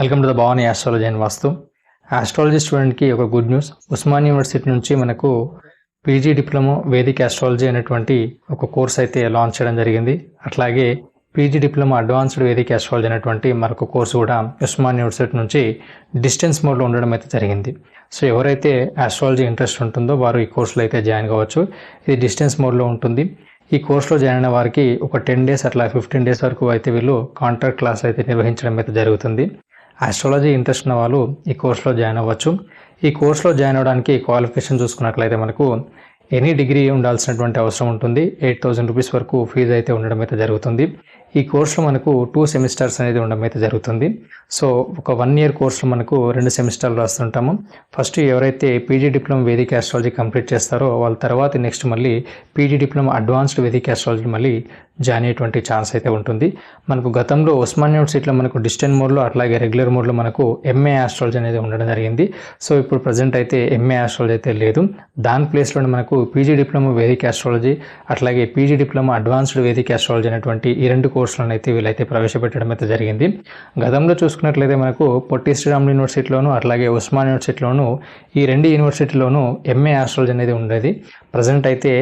Welcome to the Bhavani astrology and vastu astrology స్టూడెంట్కి ఒక good news Osman university నుంచి మనకు పీజీ డిప్లొమా వేదిక ఆస్ట్రాలజీ అనేటువంటి ఒక కోర్స్ అయితే లాంచ్ చేయడం జరిగింది. అట్లాగే PG diploma advanced Vedic astrology అనేటువంటి మరొక కోర్సు కూడా ఉస్మాన్ యూనివర్సిటీ నుంచి డిస్టెన్స్ మోడ్లో ఉండడం అయితే జరిగింది. సో ఎవరైతే ఆస్ట్రాలజీ ఇంట్రెస్ట్ ఉంటుందో వారు ఈ కోర్సులో అయితే జాయిన్ కావచ్చు. ఇది డిస్టెన్స్ మోడ్లో ఉంటుంది. ఈ కోర్సులో జాయిన్ అయిన వారికి ఒక టెన్ డేస్ అట్లా ఫిఫ్టీన్ డేస్ వరకు అయితే వీళ్ళు కాంట్రాక్ట్ క్లాస్ అయితే నిర్వహించడం అయితే జరుగుతుంది. ఆస్ట్రాలజీ ఇంట్రెస్ట్ ఉన్న వాళ్ళు ఈ కోర్సులో జాయిన్ అవ్వచ్చు. ఈ కోర్సులో జాయిన్ అవ్వడానికి క్వాలిఫికేషన్ చూసుకున్నట్లయితే మనకు ఎనీ డిగ్రీ ఉండాల్సినటువంటి అవసరం ఉంటుంది. ఎయిట్ థౌసండ్ రూపీస్ వరకు ఫీజు అయితే ఉండడం అయితే జరుగుతుంది. ఈ కోర్సులో మనకు టూ సెమిస్టర్స్ అనేది ఉండడం అయితే జరుగుతుంది. సో ఒక వన్ ఇయర్ కోర్సులో మనకు రెండు సెమిస్టర్లు రాస్తుంటాము. ఫస్ట్ ఎవరైతే PG diploma Vedic astrology complete చేస్తారో వాళ్ళ తర్వాత నెక్స్ట్ మళ్ళీ PG diploma advanced Vedic astrology మళ్ళీ జాయిన్ అయ్యేటువంటి ఛాన్స్ అయితే ఉంటుంది. మనకు గతంలో ఉస్మాన్ యూనివర్సిటీలో మనకు డిస్టెంట్ మోడ్లో అట్లాగే రెగ్యులర్ మోడ్లో మనకు ఎంఏ ఆస్ట్రాలజీ అనేది ఉండడం జరిగింది. సో ఇప్పుడు ప్రజెంట్ అయితే ఎంఏ ఆస్ట్రాలజీ అయితే లేదు. దాని ప్లేస్లో మనకు పీజీ డిప్లొమా వేదిక ఆస్ట్రాలజీ అట్లాగే PG diploma advanced Vedic astrology అనేటువంటి ఈ రెండు కోర్సులను అయితే వీళ్ళైతే ప్రవేశపెట్టడం అయితే జరిగింది. గతంలో చూసుకున్నట్లయితే మనకు పొట్టి శ్రీరాములు యూనివర్సిటీలోను అట్లాగే ఉస్మాన్ యూనివర్సిటీలోను ఈ రెండు యూనివర్సిటీలోనూ ఎంఏ ఆస్ట్రాలజీ అనేది ఉండేది. ప్రజెంట్ అయితే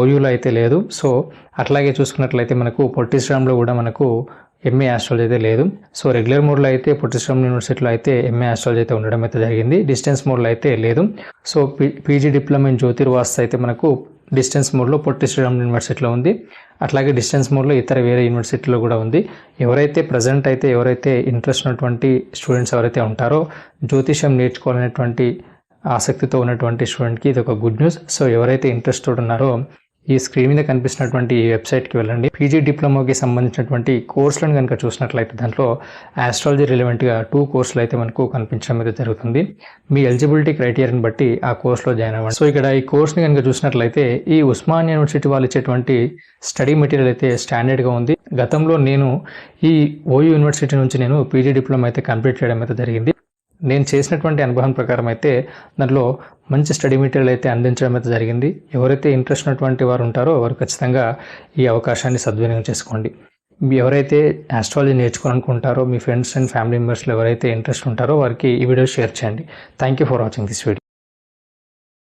ఓయూలో అయితే లేదు. సో అట్లాగే చూసుకున్నట్లయితే మనకు పొట్టి శ్రీరాములు కూడా మనకు ఎంఏ ఆస్ట్రాలజీ అయితే లేదు. సో రెగ్యులర్ మోడ్లో అయితే పొట్టిశ్రమ్ యూనివర్సిటీలో అయితే ఎంఏ ఆస్ట్రాలజీ అయితే ఉండడం అయితే జరిగింది. డిస్టెన్స్ మోడ్లో అయితే లేదు. So P PG diploma in జ్యోతిర్వాస్ అయితే మనకు డిస్టెన్స్ మోడ్లో పొట్టి శ్రీరామ్ యూనివర్సిటీలో ఉంది. అట్లాగే డిస్టెన్స్ మోడ్లో ఇతర వేరే యూనివర్సిటీలో కూడా ఉంది. ఎవరైతే ప్రజెంట్ అయితే ఎవరైతే ఇంట్రెస్ట్ ఉన్నటువంటి స్టూడెంట్స్ ఎవరైతే ఉంటారో జ్యోతిషం నేర్చుకోవాలనేటువంటి ఆసక్తితో ఉన్నటువంటి స్టూడెంట్కి ఇది ఒక గుడ్ న్యూస్. సో ఎవరైతే ఇంట్రెస్టెడ్ ఉన్నారో ఈ స్క్రీన్ మీద కనిపిస్తున్నటువంటి ఈ వెబ్సైట్కి వెళ్ళండి. పీజీ డిప్లొమాకి సంబంధించినటువంటి కోర్సులను కనుక చూసినట్లయితే దాంట్లో ఆస్ట్రాలజీ రిలవెంట్గా టూ కోర్సులు అయితే మనకు కనిపించడం అయితే జరుగుతుంది. మీ ఎలిజిబిలిటీ క్రైటీరియాని బట్టి ఆ కోర్సులో జాయిన్ అవ్వండి. సో ఇక్కడ ఈ కోర్స్ని కనుక చూసినట్లయితే ఈ ఉస్మాన్ యూనివర్సిటీ వాళ్ళు ఇచ్చేటువంటి స్టడీ మెటీరియల్ అయితే స్టాండర్డ్గా ఉంది. గతంలో నేను ఈ ఓయూ యూనివర్సిటీ నుంచి నేను పీజీ డిప్లొమా అయితే కంప్లీట్ చేయడం అయితే జరిగింది. నేను చేసినటువంటి అనుభవం ప్రకారం అయితే దాంట్లో మంచి స్టడీ మెటీరియల్ అయితే అందించడం అయితే జరిగింది. ఎవరైతే ఇంట్రెస్ట్ ఉన్నటువంటి వారు ఉంటారో వారు ఖచ్చితంగా ఈ అవకాశాన్ని సద్వినియోగం చేసుకోండి. ఎవరైతే ఆస్ట్రాలజీ నేర్చుకోవాలనుకుంటారో మీ ఫ్రెండ్స్ అండ్ ఫ్యామిలీ మెంబర్స్లో ఎవరైతే ఇంట్రెస్ట్ ఉంటారో వారికి ఈ వీడియో షేర్ చేయండి. Thank you for watching this video